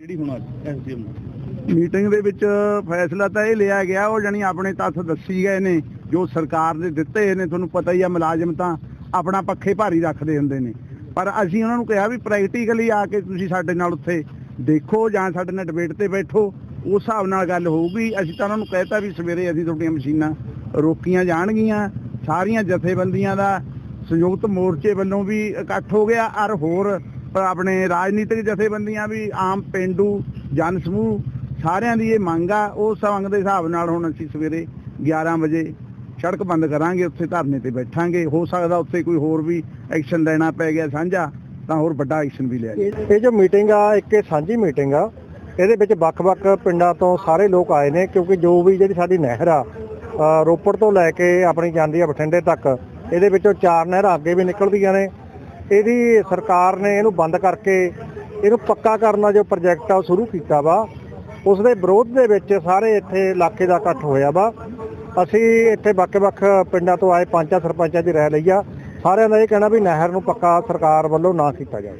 ਜਿਹੜੀ ਹੁਣ ਅੱਜ ਐਸਡੀਐਮ ਮੀਟਿੰਗ ਦੇ ਵਿੱਚ ਫੈਸਲਾ ਤਾਂ ਇਹ ਲਿਆ ਗਿਆ, ਉਹ ਜਾਨੀ ਆਪਣੇ ਤੱਥ ਦੱਸੀ ਗਏ ਨੇ, ਜੋ ਸਰਕਾਰ ਦੇ ਦਿੱਤੇ ਨੇ, ਤੁਹਾਨੂੰ ਪਤਾ ਹੀ ਆ ਮੁਲਾਜ਼ਮ ਤਾਂ ਆਪਣਾ ਪੱਖੇ ਭਾਰੀ ਰੱਖਦੇ ਹੁੰਦੇ ਨੇ। ਪਰ ਅਸੀਂ ਉਹਨਾਂ ਨੂੰ ਕਿਹਾ ਵੀ ਪ੍ਰੈਕਟੀਕਲੀ ਆ ਕੇ ਤੁਸੀਂ ਸਾਡੇ ਨਾਲ ਉੱਥੇ ਦੇਖੋ ਜਾਂ ਸਾਡੇ ਨਾਲ ਡਿਬੇਟ ਤੇ ਬੈਠੋ, ਉਸ ਹਿਸਾਬ ਨਾਲ ਗੱਲ ਹੋਊਗੀ। ਅਸੀਂ ਤਾਂ ਉਹਨਾਂ ਨੂੰ ਕਹਿਤਾ ਵੀ ਸਵੇਰੇ ਅਸੀਂ ਤੁਹਾਡੀਆਂ ਮਸ਼ੀਨਾਂ ਰੋਕੀਆਂ ਜਾਣਗੀਆਂ, ਸਾਰੀਆਂ ਜਥੇਬੰਦੀਆਂ ਦਾ ਸੰਯੁਕਤ ਮੋਰਚੇ ਵੱਲੋਂ ਵੀ ਇਕੱਠ ਹੋ ਗਿਆ, ਔਰ ਹੋਰ ਆਪਣੇ ਰਾਜਨੀਤਿਕ ਜਥੇਬੰਦੀਆਂ ਵੀ ਆਮ ਪਿੰਡੂ ਜਨ ਸਮੂਹ ਸਾਰਿਆਂ ਦੀ ਇਹ ਮੰਗ ਆ ਉਸ ਮੰਗ ਦੇ ਹਿਸਾਬ ਨਾਲ ਹੁਣ ਅਸੀਂ ਸਵੇਰੇ 11 ਵਜੇ ਸੜਕ ਬੰਦ ਕਰਾਂਗੇ, ਉੱਥੇ ਧਰਨੇ ਤੇ ਬੈਠਾਂਗੇ। ਹੋ ਸਕਦਾ ਉੱਥੇ ਕੋਈ ਹੋਰ ਵੀ ਐਕਸ਼ਨ ਲੈਣਾ ਪੈ ਗਿਆ ਸਾਂਝਾ, ਤਾਂ ਹੋਰ ਵੱਡਾ ਐਕਸ਼ਨ ਵੀ ਲਿਆ ਜਾਏ ਇਹ ਜੋ ਮੀਟਿੰਗ ਆ, ਇੱਕ ਇਹ ਸਾਂਝੀ ਮੀਟਿੰਗ ਆ। ਇਹਦੇ ਵਿੱਚ ਵੱਖ-ਵੱਖ ਪਿੰਡਾਂ ਤੋਂ ਸਾਰੇ ਲੋਕ ਆਏ ਨੇ, ਕਿਉਂਕਿ ਜੋ ਵੀ ਜਿਹੜੀ ਸਾਡੀ ਨਹਿਰ ਆ ਰੋਪੜ ਤੋਂ ਲੈ ਕੇ ਆਪਣੀ ਜਾਂਦੀ ਆ ਬਠਿੰਡੇ ਤੱਕ, ਇਹਦੇ ਵਿੱਚੋਂ ਚਾਰ ਨਹਿਰਾਂ ਅੱਗੇ ਵੀ ਨਿਕਲਦੀਆਂ ਨੇ। ਇਹਦੀ ਸਰਕਾਰ ਨੇ ਇਹਨੂੰ ਬੰਦ ਕਰਕੇ ਇਹਨੂੰ ਪੱਕਾ ਕਰਨ ਦਾ ਜੋ ਪ੍ਰੋਜੈਕਟ ਆ ਉਹ ਸ਼ੁਰੂ ਕੀਤਾ ਵਾ ਉਸ ਦੇ ਵਿਰੋਧ ਦੇ ਵਿੱਚ ਸਾਰੇ ਇੱਥੇ ਇਲਾਕੇ ਦਾ ਇਕੱਠ ਹੋਇਆ ਵਾ। ਅਸੀਂ ਇੱਥੇ ਵੱਖ-ਵੱਖ ਪਿੰਡਾਂ ਤੋਂ ਆਏ ਪੰਚਾਂ ਸਰਪੰਚਾਂ ਦੀ ਰਾਏ ਲਈ ਆ। ਸਾਰਿਆਂ ਦਾ ਇਹ ਕਹਿਣਾ ਵੀ ਨਹਿਰ ਨੂੰ ਪੱਕਾ ਸਰਕਾਰ ਵੱਲੋਂ ਨਾ ਕੀਤਾ ਜਾਵੇ।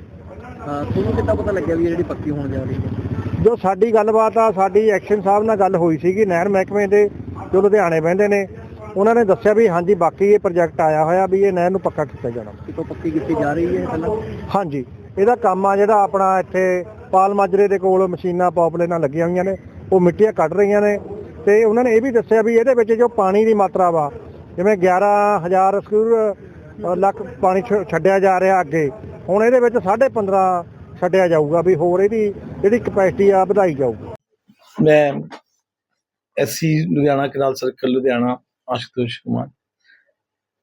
ਤੁਹਾਨੂੰ ਕਿੱਦਾਂ ਪਤਾ ਲੱਗਿਆ ਵੀ ਇਹ ਜਿਹੜੀ ਪੱਕੀ ਹੋਣ ਜਾ ਰਹੀ ਹੈ? ਜੋ ਸਾਡੀ ਗੱਲਬਾਤ ਆ ਸਾਡੀ ਐਕਸ਼ਨ ਸਾਹਿਬ ਨਾਲ ਗੱਲ ਹੋਈ ਸੀਗੀ ਨਹਿਰ ਮਹਿਕਮੇ ਦੇ ਜੋ ਲੁਧਿਆਣੇ ਬਹਿੰਦੇ ਨੇ। ਉਹਨਾਂ ਨੇ ਦੱਸਿਆ ਵੀ ਹਾਂਜੀ ਬਾਕੀ ਇਹ ਪ੍ਰੋਜੈਕਟ ਆਇਆ ਹੋਇਆ ਵੀ ਇਹ ਨਹਿਰ ਨੂੰ ਪੱਕਾ ਕੀਤਾ ਜਾਣਾ। ਕਿਤੋਂ ਪੱਕੀ ਕੀਤੀ ਜਾ ਰਹੀ ਹੈ ਪਹਿਲਾਂ? ਹਾਂਜੀ ਇਹਦਾ ਕੰਮ ਆ ਜਿਹੜਾ ਆਪਣਾ ਇੱਥੇ ਪਾਲ ਮਾਜਰੇ ਦੇ ਕੋਲ ਮਸ਼ੀਨਾਂ ਪੌਪਲੇ ਨਾਲ ਲੱਗੀਆਂ ਹੋਈਆਂ ਨੇ ਉਹ ਮਿੱਟੀਆਂ ਕੱਢ ਰਹੀਆਂ ਨੇ ਤੇ ਉਹਨਾਂ ਨੇ ਇਹ ਵੀ ਦੱਸਿਆ ਵੀ ਇਹਦੇ ਵਿੱਚ ਜੋ ਪਾਣੀ ਦੀ ਮਾਤਰਾ ਵਾ ਜਿਵੇਂ 11000 ਸਕੂਰ ਲੱਖ ਪਾਣੀ ਛ- ਛੱਡਿਆ ਜਾ ਰਿਹਾ ਅੱਗੇ ਹੁਣ ਇਹਦੇ ਵਿੱਚ 15.5 ਛੱਡਿਆ ਜਾਊਗਾ ਵੀ ਹੋਰ ਇਹਦੀ ਜਿਹੜੀ ਕਪੈਸਿਟੀ ਆ ਵਧਾਈ ਜਾਊਗੀ। ਮੈਂ SC Ludhiana canal circle Ludhiana Ashutosh Kumar.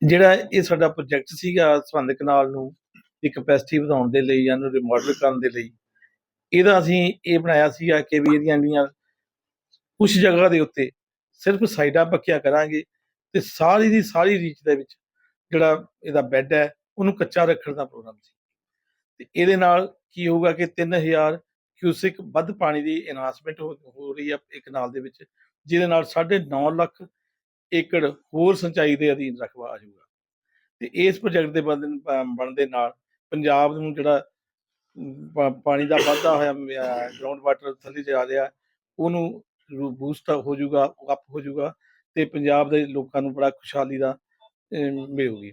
ਜਿਹੜਾ ਇਹ ਸਾਡਾ ਪ੍ਰੋਜੈਕਟ ਸੀਗਾ ਸੰਬੰਧ ਕਨਾਲ ਨੂੰ ਦੀ ਕਪੈਸਿਟੀ ਵਧਾਉਣ ਦੇ ਲਈ ਜਾਂ ਇਹਨੂੰ ਰਿਮੋਡਲ ਕਰਨ ਦੇ ਲਈ, ਇਹਦਾ ਅਸੀਂ ਇਹ ਬਣਾਇਆ ਸੀਗਾ ਕਿ ਵੀ ਇਹਦੀਆਂ ਜਿਹੜੀਆਂ ਕੁਝ ਜਗ੍ਹਾ ਦੇ ਉੱਤੇ ਸਿਰਫ ਸਾਈਡਾਂ ਪੱਕੀਆਂ ਕਰਾਂਗੇ ਤੇ ਸਾਰੀ ਦੀ ਸਾਰੀ ਰੀਚ ਦੇ ਵਿੱਚ ਜਿਹੜਾ ਇਹਦਾ ਬੈੱਡ ਹੈ, ਉਹਨੂੰ ਕੱਚਾ ਰੱਖਣ ਦਾ ਪ੍ਰੋਗਰਾਮ ਸੀ। ਤੇ ਇਹਦੇ ਨਾਲ ਕੀ ਹੋਊਗਾ ਕਿ 3000 ਕਿਊਸਿਕ ਵੱਧ ਪਾਣੀ ਦੀ ਇਨਹਾਂਸਮੈਂਟ ਹੋ ਹੋ ਰਹੀ ਹੈ ਇੱਕ ਨਾਲ ਦੇ ਵਿੱਚ, ਜਿਹਦੇ ਨਾਲ 9.5 ਲੱਖ ਏਕੜ ਹੋਰ ਸਿੰਚਾਈ ਦੇ ਅਧੀਨ ਰਕਬਾ ਆ ਜਾਊਗਾ ਤੇ ਇਸ ਪ੍ਰੋਜੈਕਟ ਦੇ ਬਣਨ ਬਣਨ ਦੇ ਨਾਲ ਪੰਜਾਬ ਨੂੰ ਜਿਹੜਾ ਪਾਣੀ ਦਾ ਵਾਧਾ ਹੋਇਆ ਗਰਾਊਂਡ ਵਾਟਰ ਥੱਲੇ ਜਾ ਰਿਹਾ ਉਹਨੂੰ ਬੂਸਟ ਹੋ ਜਾਊਗਾ ਅਪ ਹੋ ਜਾਊਗਾ ਤੇ ਪੰਜਾਬ ਦੇ ਲੋਕਾਂ ਨੂੰ ਬੜਾ ਖੁਸ਼ਹਾਲੀ ਦਾ ਅਮ, ਮਿਲੂਗੀ।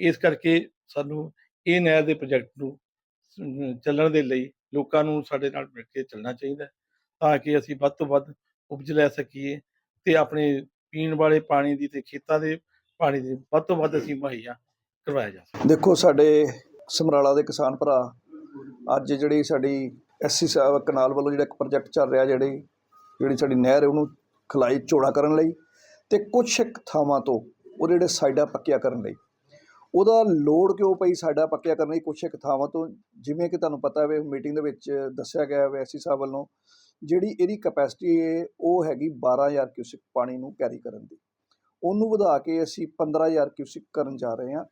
ਇਸ ਕਰਕੇ ਸਾਨੂੰ ਇਹ ਨਹਿਰ ਦੇ ਪ੍ਰੋਜੈਕਟ ਨੂੰ ਚੱਲਣ ਦੇ ਲਈ ਲੋਕਾਂ ਨੂੰ ਸਾਡੇ ਨਾਲ ਮਿਲ ਕੇ ਚੱਲਣਾ ਚਾਹੀਦਾ ਤਾਂ ਕਿ ਅਸੀਂ ਵੱਧ ਤੋਂ ਵੱਧ ਉਪਜ ਲੈ ਸਕੀਏ ਤੇ ਆਪਣੇ ਪੀਣ ਵਾਲੇ ਪਾਣੀ ਦੀ ਤੇ ਖੇਤਾਂ ਦੇ ਪਾਣੀ ਦੀ ਵੱਧ ਤੋਂ ਵੱਧ ਅਸੀਂ ਮੁਹੱਈਆ ਕਰਵਾਇਆ ਜਾ ਸਕੇ ਦੇਖੋ, ਸਾਡੇ ਸਮਰਾਲਾ ਦੇ ਕਿਸਾਨ ਭਰਾ ਅੱਜ ਜਿਹੜੀ ਸਾਡੀ ਐਸਸੀ ਸਾਹਿਬ ਕਨਾਲ ਵੱਲੋਂ ਜਿਹੜਾ ਇੱਕ ਪ੍ਰੋਜੈਕਟ ਚੱਲ ਰਿਹਾ, ਜਿਹੜੀ ਜਿਹੜੀ ਸਾਡੀ ਨਹਿਰ ਹੈ, ਉਹਨੂੰ ਖਲਾਈ ਚੌੜਾ ਕਰਨ ਲਈ ਤੇ ਕੁਝ ਇੱਕ ਥਾਵਾਂ ਤੋਂ ਉਹ ਜਿਹੜੇ ਸਾਈਡਾਂ ਪੱਕਿਆ ਕਰਨ ਲਈ। ਉਹਦਾ ਲੋਡ ਕਿਉਂ ਪਈ ਸਾਈਡਾਂ ਪੱਕਿਆ ਕਰਨ ਲਈ? ਕੁਝ ਇੱਕ ਥਾਵਾਂ ਤੋਂ, ਜਿਵੇਂ ਕਿ ਤੁਹਾਨੂੰ ਪਤਾ ਹੈ ਮੀਟਿੰਗ ਦੇ ਵਿੱਚ ਦੱਸਿਆ ਗਿਆ ਹੈ ਐਸਸੀ ਸਾਹਿਬ ਵੱਲੋਂ ਜਿਹੜੀ ਇਹਦੀ ਕਪੈਸਿਟੀ ਹੈ, ਉਹ ਹੈਗੀ 12000 ਕਿਊਸਿਕ ਪਾਣੀ ਨੂੰ ਕੈਰੀ ਕਰਨ ਦੀ। ਉਹਨੂੰ ਵਧਾ ਕੇ ਅਸੀਂ 15000 ਕਿਊਸਿਕ ਕਰਨ ਜਾ ਰਹੇ ਹਾਂ।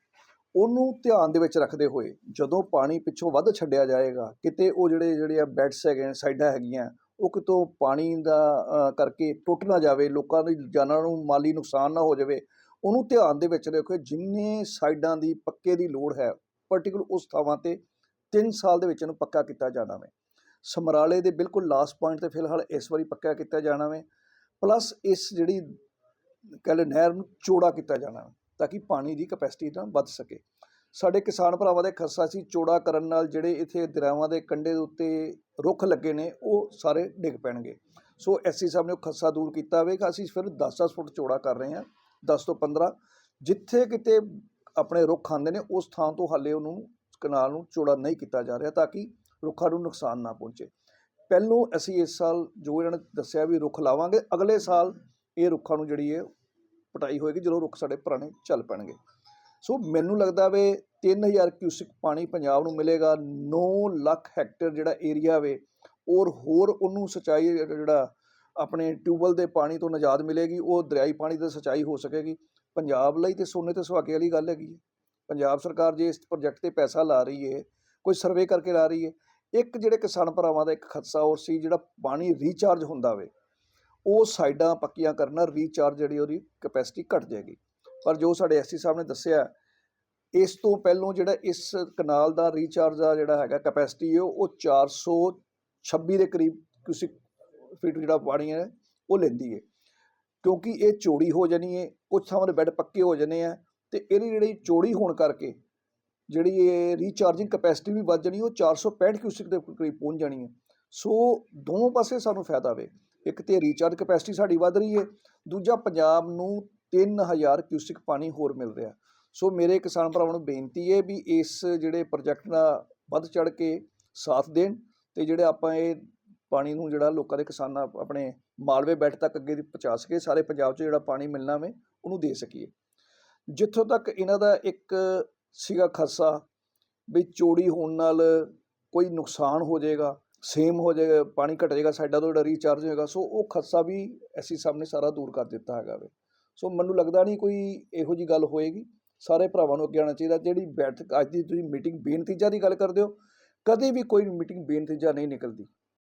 ਉਹਨੂੰ ਧਿਆਨ ਦੇ ਵਿੱਚ ਰੱਖਦੇ ਹੋਏ ਜਦੋਂ ਪਾਣੀ ਪਿੱਛੋਂ ਵੱਧ ਛੱਡਿਆ ਜਾਏਗਾ, ਕਿਤੇ ਉਹ ਜਿਹੜੇ ਜਿਹੜੇ ਆ ਬੈਡਸ ਹੈਗੇ ਸਾਈਡਾਂ ਹੈਗੀਆਂ, ਉਹ ਕਿਤੋਂ ਪਾਣੀ ਦਾ ਕਰਕੇ ਟੁੱਟ ਨਾ ਜਾਵੇ, ਲੋਕਾਂ ਦੀ, ਜਾਨਾਂ ਨੂੰ ਮਾਲੀ ਨੁਕਸਾਨ ਨਾ ਹੋ ਜਾਵੇ, ਉਹਨੂੰ ਧਿਆਨ ਦੇ ਵਿੱਚ ਰੱਖੋ, ਜਿੰਨੇ ਸਾਈਡਾਂ ਦੀ ਪੱਕੇ ਦੀ ਲੋੜ ਹੈ ਪਾਰਟਿਕੂਲਰ ਉਸ ਥਾਵਾਂ ਤੇ 3 ਸਾਲ ਦੇ ਵਿੱਚ ਇਹਨੂੰ ਪੱਕਾ ਕੀਤਾ ਜਾਣਾ ਵੇ। ਸਮਰਾਲੇ ਦੇ ਬਿਲਕੁਲ ਲਾਸਟ ਪੁਆਇੰਟ ਤੇ ਫਿਲਹਾਲ ਇਸ ਵਾਰੀ ਪੱਕਾ ਕੀਤਾ ਜਾਣਾ ਵੇ। ਪਲੱਸ ਇਸ ਜਿਹੜੀ ਕਹਿ ਲਓ ਨਹਿਰ ਨੂੰ ਚੌੜਾ ਕੀਤਾ ਜਾਣਾ ਵੇ, ਤਾਂ ਕਿ ਪਾਣੀ ਦੀ ਕਪੈਸਿਟੀ ਤਾਂ ਵੱਧ ਸਕੇ। ਸਾਡੇ ਕਿਸਾਨ ਭਰਾਵਾਂ ਦੇ ਖਰਚਾ ਸੀ ਚੌੜਾ ਕਰਨ ਨਾਲ ਜਿਹੜੇ ਇੱਥੇ ਦਰਿਆਵਾਂ ਦੇ ਕੰਢੇ ਦੇ ਉੱਤੇ ਰੁੱਖ ਲੱਗੇ ਨੇ, ਉਹ ਸਾਰੇ ਡਿੱਗ ਪੈਣਗੇ। ਸੋ ਐਸਸੀ ਸਾਹਿਬ ਨੇ ਉਹ ਖਰਚਾ ਦੂਰ ਕੀਤਾ ਹੋਵੇਗਾ ਅਸੀਂ ਫਿਰ 10-10 ਫੁੱਟ ਚੌੜਾ ਕਰ ਰਹੇ ਹਾਂ 10 ਤੋਂ 15 ਜਿੱਥੇ ਕਿਤੇ ਆਪਣੇ ਰੁੱਖ ਆਉਂਦੇ ਨੇ, ਉਸ ਥਾਂ ਤੋਂ ਹਾਲੇ ਉਹਨੂੰ, ਕਨਾਲ ਨੂੰ ਚੌੜਾ ਨਹੀਂ ਕੀਤਾ ਜਾ ਰਿਹਾ, ਤਾਂ ਕਿ ਰੁੱਖਾਂ ਨੂੰ ਨੁਕਸਾਨ ਨਾ ਪਹੁੰਚੇ। ਪਹਿਲੋਂ ਅਸੀਂ ਇਸ ਸਾਲ ਜੋ ਇਹਨਾਂ ਨੇ ਦੱਸਿਆ ਵੀ ਰੁੱਖ ਲਾਵਾਂਗੇ, ਅਗਲੇ ਸਾਲ ਇਹ ਰੁੱਖਾਂ ਨੂੰ ਜਿਹੜੀ ਹੈ ਪਟਾਈ ਹੋਏਗੀ, ਜਦੋਂ ਰੁੱਖ ਸਾਡੇ ਪੁਰਾਣੇ ਚੱਲ ਪੈਣਗੇ। ਸੋ ਮੈਨੂੰ ਲੱਗਦਾ ਵੇ 3000 ਕਿਊਸਿਕ ਪਾਣੀ ਪੰਜਾਬ ਨੂੰ ਮਿਲੇਗਾ 9 ਲੱਖ ਹੈਕਟੇਅਰ ਜਿਹੜਾ ਏਰੀਆ ਵੇ, ਔਰ ਹੋਰ ਉਹਨੂੰ ਸਿੰਚਾਈ ਜਿਹੜਾ ਆਪਣੇ ਟਿਊਬਵੈਲ ਦੇ ਪਾਣੀ ਤੋਂ ਨਜਾਤ ਮਿਲੇਗੀ, ਉਹ ਦਰਿਆਈ ਪਾਣੀ ਦੀ ਸਿੰਚਾਈ ਹੋ ਸਕੇਗੀ। ਪੰਜਾਬ ਲਈ ਤੇ ਸੋਨੇ ਤੇ ਸੁਹਾਗੇ ਵਾਲੀ ਗੱਲ ਹੈਗੀ ਹੈ। ਪੰਜਾਬ ਸਰਕਾਰ ਜੇ ਇਸ ਪ੍ਰੋਜੈਕਟ ਤੇ ਪੈਸਾ ਲਾ ਰਹੀ ਹੈ, ਕੋਈ ਸਰਵੇ ਕਰਕੇ ਲਾ ਰਹੀ ਹੈ ਇੱਕ ਜਿਹੜੇ ਕਿਸਾਨ ਭਰਾਵਾਂ ਦਾ ਇੱਕ ਖਦਸ਼ਾ ਹੋਰ ਸੀ, ਜਿਹੜਾ ਪਾਣੀ ਰੀਚਾਰਜ ਹੁੰਦਾ ਵੇ, ਉਹ ਸਾਈਡਾਂ ਪੱਕੀਆਂ ਕਰਨਾ ਰੀਚਾਰਜ ਜਿਹੜੀ ਉਹਦੀ ਕਪੈਸਿਟੀ ਘਟ ਜਾਏਗੀ। ਪਰ ਜੋ ਸਾਡੇ ਐਸਸੀ ਸਾਹਿਬ ਨੇ ਦੱਸਿਆ, ਇਸ ਤੋਂ ਪਹਿਲੋਂ ਜਿਹੜਾ ਇਸ ਕਨਾਲ ਦਾ ਰੀਚਾਰਜ ਦਾ ਜਿਹੜਾ ਹੈਗਾ ਕੈਪੈਸਿਟੀ ਉਹ 400 26 ਦੇ ਕਰੀਬ ਕਿਊਸਿਕ ਫੀਟ ਜਿਹੜਾ ਪਾਣੀ ਹੈ, ਉਹ ਲੈਂਦੀ ਹੈ ਕਿਉਂਕਿ ਇਹ ਚੋੜੀ ਹੋ ਜਾਣੀ ਹੈ ਕੁਝ ਥਾਵਾਂ ਦੇ ਬੈੱਡ ਪੱਕੇ ਹੋ ਜਾਣੇ ਆ, ਤੇ ਇਹਦੀ ਜਿਹੜੀ ਚੋੜੀ ਹੋਣ ਕਰਕੇ ਜਿਹੜੀ ਇਹ ਰੀਚਾਰਜਿੰਗ ਕਪੈਸਿਟੀ ਵੀ ਵੱਧ ਜਾਣੀ, ਉਹ 465 ਕਿਊਸਿਕ ਦੇ ਕਰੀਬ ਪਹੁੰਚ ਜਾਣੀ ਹੈ। ਸੋ ਦੋਵੇਂ ਪਾਸੇ ਸਾਨੂੰ ਫਾਇਦਾ ਹੋਵੇ ਇੱਕ ਤੇ ਰੀਚਾਰਜ ਕਪੈਸਿਟੀ ਸਾਡੀ ਵੱਧ ਰਹੀ ਹੈ, ਦੂਜਾ ਪੰਜਾਬ ਨੂੰ 3000 ਕਿਊਸਿਕ ਪਾਣੀ ਹੋਰ ਮਿਲ ਰਿਹਾ। ਸੋ ਮੇਰੇ ਕਿਸਾਨ ਭਰਾਵਾਂ ਨੂੰ ਬੇਨਤੀ ਹੈ ਵੀ ਇਸ ਜਿਹੜੇ ਪ੍ਰੋਜੈਕਟ ਦਾ ਵੱਧ ਚੜ ਕੇ ਸਾਥ ਦੇਣ ਤੇ ਜਿਹੜੇ ਆਪਾਂ ਇਹ ਪਾਣੀ ਨੂੰ ਜਿਹੜਾ ਲੋਕਾਂ ਦੇ ਕਿਸਾਨਾਂ ਆਪਣੇ ਮਾਲਵੇ ਬੈਠ ਤੱਕ ਅੱਗੇ ਦੀ ਪਹੁੰਚਾ ਸਕੀਏ, ਸਾਰੇ ਪੰਜਾਬ 'ਚ ਜਿਹੜਾ ਪਾਣੀ ਮਿਲਣਾ ਵੇ, ਉਹਨੂੰ ਦੇ ਸਕੀਏ। ਜਿੱਥੋਂ ਤੱਕ ਇਹਨਾਂ ਦਾ ਇੱਕ ਸੀਗਾ ਖਦਸ਼ਾ ਵੀ ਚੋੜੀ ਹੋਣ ਨਾਲ ਕੋਈ ਨੁਕਸਾਨ ਹੋ ਜਾਏਗਾ ਸੇਮ ਹੋ ਜਾਏਗਾ, ਪਾਣੀ ਘਟ ਜਾਏਗਾ, ਸਾਡਾ ਤੋਂ ਜਿਹੜਾ ਰੀਚਾਰਜ ਹੋਏਗਾ, ਸੋ ਉਹ ਖੱਸਾ ਵੀ ਅਸੀਂ ਸਾਹਮਣੇ ਸਾਰਾ ਦੂਰ ਕਰ ਦਿੱਤਾ ਹੈਗਾ ਵੇ। ਸੋ ਮੈਨੂੰ ਲੱਗਦਾ ਨਹੀਂ ਕੋਈ ਇਹੋ ਜੀ ਗੱਲ ਹੋਏਗੀ, ਸਾਰੇ ਭਰਾਵਾਂ ਨੂੰ ਅੱਗੇ ਆਉਣਾ ਚਾਹੀਦਾ, ਜਿਹੜੀ ਬੈਠਕ, ਅੱਜ ਦੀ ਤੁਸੀਂ ਮੀਟਿੰਗ ਬੇਨਤੀਜਾ ਦੀ ਗੱਲ ਕਰਦੇ ਹੋ, ਕਦੇ ਵੀ ਕੋਈ ਮੀਟਿੰਗ ਬੇਨਤੀਜਾ ਨਹੀਂ ਨਿਕਲਦੀ।